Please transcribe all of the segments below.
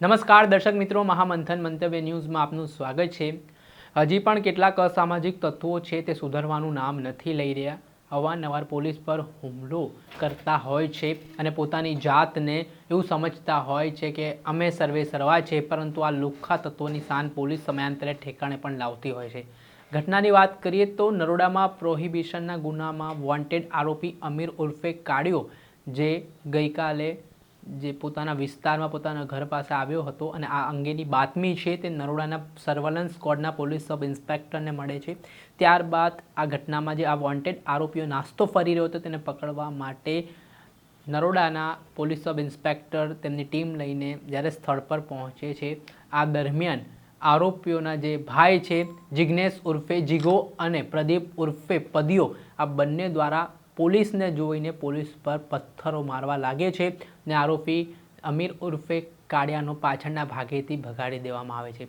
નમસ્કાર દર્શક મિત્રો, મહામંથન મંતવ્ય ન્યૂઝમાં આપનું સ્વાગત છે. હજી પણ કેટલાક અસામાજિક તત્વો છે તે સુધરવાનું નામ નથી લઈ રહ્યા. અવારનવાર પોલીસ પર હુમલો કરતા હોય છે અને પોતાની જાતને એવું સમજતા હોય છે કે અમે સર્વે સર્વા છે, પરંતુ આ લુખ્ખા તત્વોની શાન પોલીસ સમયાંતરે ઠેકાણે પણ લાવતી હોય છે. ઘટનાની વાત કરીએ તો નરોડામાં પ્રોહિબિશનના ગુનામાં વોન્ટેડ આરોપી અમીર ઉર્ફે કાળિયો, જે ગઈકાલે જે પોતાના વિસ્તારમાં પોતાના ઘર પાસે આવ્યો હતો અને આ અંગેની બાતમી છે તે નરોડાના સર્વેલન્સ સ્કોડના પોલીસ સબ ઇન્સ્પેક્ટરને મળે છે. ત્યારબાદ આ ઘટનામાં જે આ વોન્ટેડ આરોપીઓ નાસ્તો ફરી રહ્યો હતો તેને પકડવા માટે નરોડાના પોલીસ સબ ઇન્સ્પેક્ટર તેમની ટીમ લઈને જ્યારે સ્થળ પર પહોંચે છે. આ દરમિયાન આરોપીઓના જે ભાઈ છે જિજ્ઞેશ ઉર્ફે જીગો અને પ્રદીપ ઉર્ફે પદિયો આ બંને દ્વારા પોલીસને જોઈને પોલીસ પર પથ્થરો મારવા લાગે છે ને આરોપી અમીર ઉર્ફે કાળિયાનો પાછળના ભાગેથી ભગાડી દેવામાં આવે છે.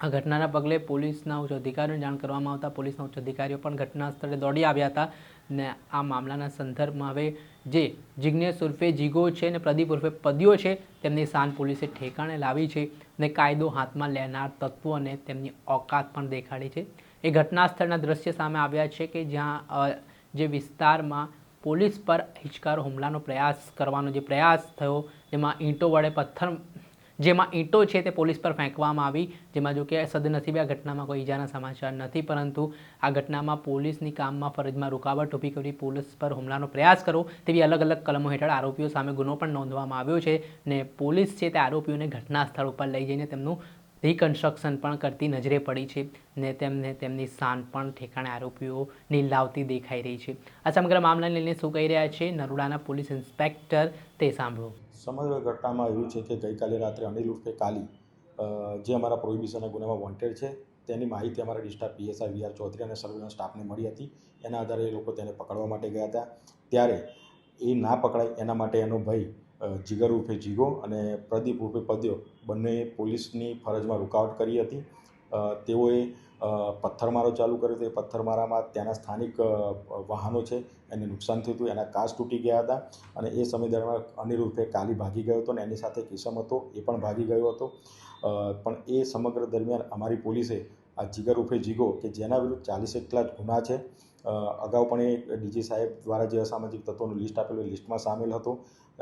આ ઘટનાના પગલે પોલીસના ઉચ્ચ અધિકારીઓને જાણ કરવામાં આવતા પોલીસના ઉચ્ચ અધિકારીઓ પણ ઘટના સ્થળે દોડી આવ્યા હતા ને આ મામલાના સંદર્ભમાં હવે જે જિજ્ઞેશ ઉર્ફે જીગો છે ને પ્રદીપ ઉર્ફે પદ્યો છે તેમની શાન પોલીસે ઠેકાણે લાવી છે ને કાયદો હાથમાં લેનાર તત્વોને તેમની ઓકાત પણ દેખાડી છે. એ ઘટના સ્થળના દ્રશ્ય સામે આવ્યા છે કે જ્યાં જે વિસ્તારમાં પોલીસ પર હિચકારો હુમલાનો પ્રયાસ કરવાનો જે પ્રયાસ થયો, જેમાં ઈંટો વડે પથ્થર, જેમાં ઈંટો છે તે પોલીસ પર ફેંકવામાં આવી, જેમાં જો કે સદનસીબે આ ઘટનામાં કોઈ ઈજાના સમાચાર નથી, પરંતુ આ ઘટનામાં પોલીસની કામમાં ફરજમાં રૂકાવટ ઊભી કરી પોલીસ પર હુમલાનો પ્રયાસ કરો તેવી અલગ અલગ કલમો હેઠળ આરોપીઓ સામે ગુનો પણ નોંધવામાં આવ્યો છે ને પોલીસ છે તે આરોપીઓને ઘટના સ્થળ ઉપર લઈ જઈને તેમનું રિકન્સ્ટ્રક્શન પણ કરતી નજરે પડી છે ને તેમને તેમની શાન પણ ઠેકાણે આરોપીઓની લાવતી દેખાઈ રહી છે. આ સમગ્ર મામલાને લઈને શું કહી રહ્યા છે નરોડાના પોલીસ ઇન્સ્પેક્ટર તે સાંભળો. સમગ્ર ઘટનામાં એવું છે કે ગઈકાલે રાત્રે અનિલ ઉર્ફે કાલી જે અમારા પ્રોહિબિશનના ગુનામાં વોન્ટેડ છે તેની માહિતી અમારા ડિસ્ટાફ પીએસઆઈ વીઆર ચૌધરી અને સર્વેલન્સ સ્ટાફને મળી હતી. એના આધારે એ લોકો તેને પકડવા માટે ગયા હતા. ત્યારે એ ના પકડાય એના માટે એનો અ, જીગર ઉર્ફે જીગો અને પ્રદીપ ઉર્ફે પદ્યો બંને પોલીસની ફરજમાં રૂકાવટ કરી હતી. તેઓએ પથ્થરમારો ચાલુ કર્યો હતો. એ પથ્થરમારામાં ત્યાંના સ્થાનિક વાહનો છે. એને નુકસાન થયું હતું. એના કાચ તૂટી ગયા હતા અને એ સમય દરમિયાન અનિરૂપે કાલી ભાગી ગયો હતો અને એની સાથે કિસમ હતો. એ પણ ભાગી ગયો હતો. પણ એ સમગ્ર દરમિયાન અમારી પોલીસે આ જીગર ઉફે જીગો કે જેના વિરુદ્ધ ચાલીસ જેટલા જ ગુના છે. અગાઉ પણ એ ડીજી સાહેબ દ્વારા જે અસામાજિક તત્વોનું લિસ્ટ આપેલું એ લિસ્ટમાં સામેલ હતો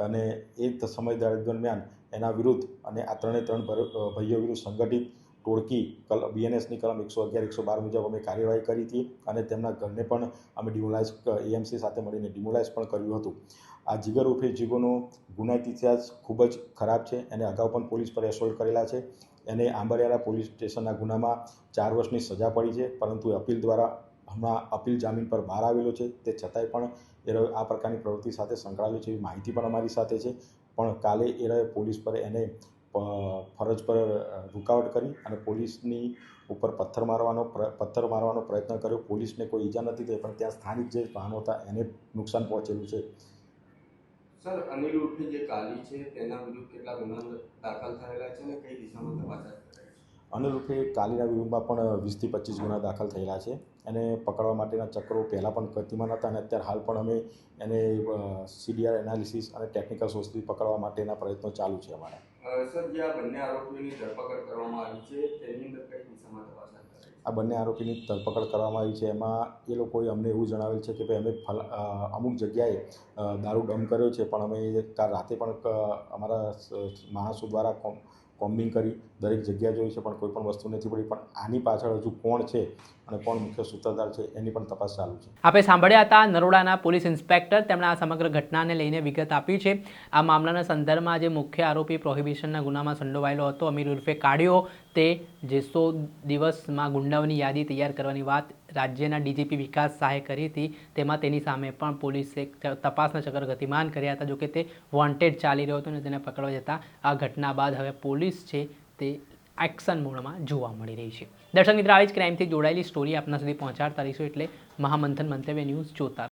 અને એ સમય દરમિયાન એના વિરુદ્ધ અને આ ત્રણે ત્રણ ભાઈઓ વિરુદ્ધ સંગઠિત ટોળકી કલ બીએનએસની કલમ એકસો અગિયાર, એકસો બાર મુજબ અમે કાર્યવાહી કરી હતી અને તેમના ઘરને પણ અમે ડિમોલાઇઝ એએમસી સાથે મળીને ડિમોલાઇઝ પણ કર્યું હતું. આ જીગર ઉફે જીગોનો ગુનાહિત ઇતિહાસ ખૂબ જ ખરાબ છે એને અગાઉ પણ પોલીસ પર એસોલ્ટ કરેલા છે. એને આંબરિયાળા પોલીસ સ્ટેશનના ગુનામાં ચાર વર્ષની સજા પડી છે, પરંતુ અપીલ દ્વારા હમણાં અપીલ જામીન પર બહાર આવેલો છે. તે છતાંય પણ એ રહ્યો આ પ્રકારની પ્રવૃત્તિ સાથે સંકળાયેલો છે એવી માહિતી પણ અમારી સાથે છે. પણ કાલે એરોએ પોલીસ પર એને ફરજ પર રૂકાવટ કરી અને પોલીસની ઉપર પથ્થર મારવાનો પથ્થર મારવાનો પ્રયત્ન કર્યો. પોલીસને કોઈ ઈજા નથી થઈ, પણ ત્યાં સ્થાનિક જે વાહનો હતા એને નુકસાન પહોંચેલું છે. સર અનિલ ઉર્ફે જે કાલી છે તેના વિરુદ્ધ કેટલા ગુના દાખલ થયેલા છે અને કઈ દિશામાં તપાસ અનિલ ઉર્ફે કાલીના વિરુદ્ધમાં પણ વીસથી પચીસ ગુના દાખલ થયેલા છે એને પકડવા માટેના ચક્રો પહેલાં પણ ગતિમાન હતા અને અત્યારે હાલ પણ અમે એને સીડીઆર એનાલિસિસ અને ટેકનિકલ સોર્સથી પકડવા માટેના પ્રયત્નો ચાલુ છે અમારા. સર જે આ બંને આરોપીઓની ધરપકડ કરવામાં આવી છે તેની અંદર કઈ દિશામાં તપાસ આ બંને આરોપીની ધરપકડ કરવામાં આવી છે. એમાં એ લોકોએ અમને એવું જણાવેલ છે કે ભાઈ, અમે ફલ અમુક જગ્યાએ દારૂ ડમ કર્યો છે, પણ અમે રાતે પણ અમારા માણસો દ્વારા કોમ્બિંગ કરી દરેક જગ્યા જોઈ છે, પણ કોઈ પણ વસ્તુ નથી પડી. પણ આની પાછળ હજુ કોણ છે અને કોણ મુખ્ય સૂત્રધાર છે, એની પણ તપાસ ચાલુ છે. આપણે સાંભળ્યા હતા, નરોડાના પોલીસ ઇન્સ્પેક્ટર તેમણે આ સમગ્ર ઘટનાને લઈને વિગત આપી છે. આ મામલાના સંદર્ભમાં જે મુખ્ય આરોપી પ્રોહિબિશનના ગુનામાં સંડોવાયેલો હતો, અમીર ઉર્ફે કાઢ્યો, તે જેસો દિવસમાં ગુંડાઓની યાદી તૈયાર કરવાની વાત રાજ્યના ડીજીપી વિકાસ શાહે કરી હતી. તેમાં તેની સામે પણ પોલીસે તપાસના ચક્ર ગતિમાન કર્યા હતા. જોકે તે વોન્ટેડ ચાલી રહ્યો હતો અને તેને પકડવા જતાં આ ઘટના બાદ હવે પોલીસ છે તે એક્શન મોડમાં જોવા મળી રહી છે. દર્શક મિત્રો, આવી જ ક્રાઇમથી જોડાયેલી સ્ટોરી આપના સુધી પહોંચાડતા રહીશું એટલે મહામંથન મંતવ્ય ન્યૂઝ જોતા